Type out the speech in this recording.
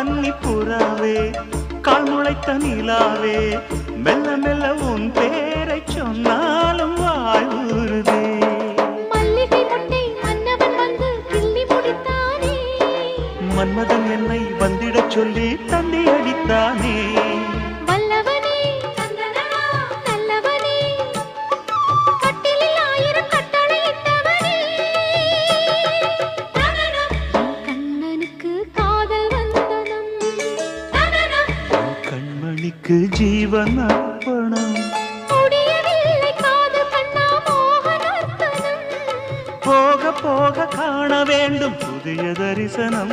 புறாவே கால் முளைத்த நிலாவே மெல்ல மெல்ல உன் பேரை சொன்னாலும் முடித்தானே? மன்மதன் என்னை வந்திடச் சொல்லி தந்தி அடித்தானே? എനിക്ക് ജീവനർപ്പണം. പോക പോക കാണ വേണ്ടും പുതിയ ദർശനം.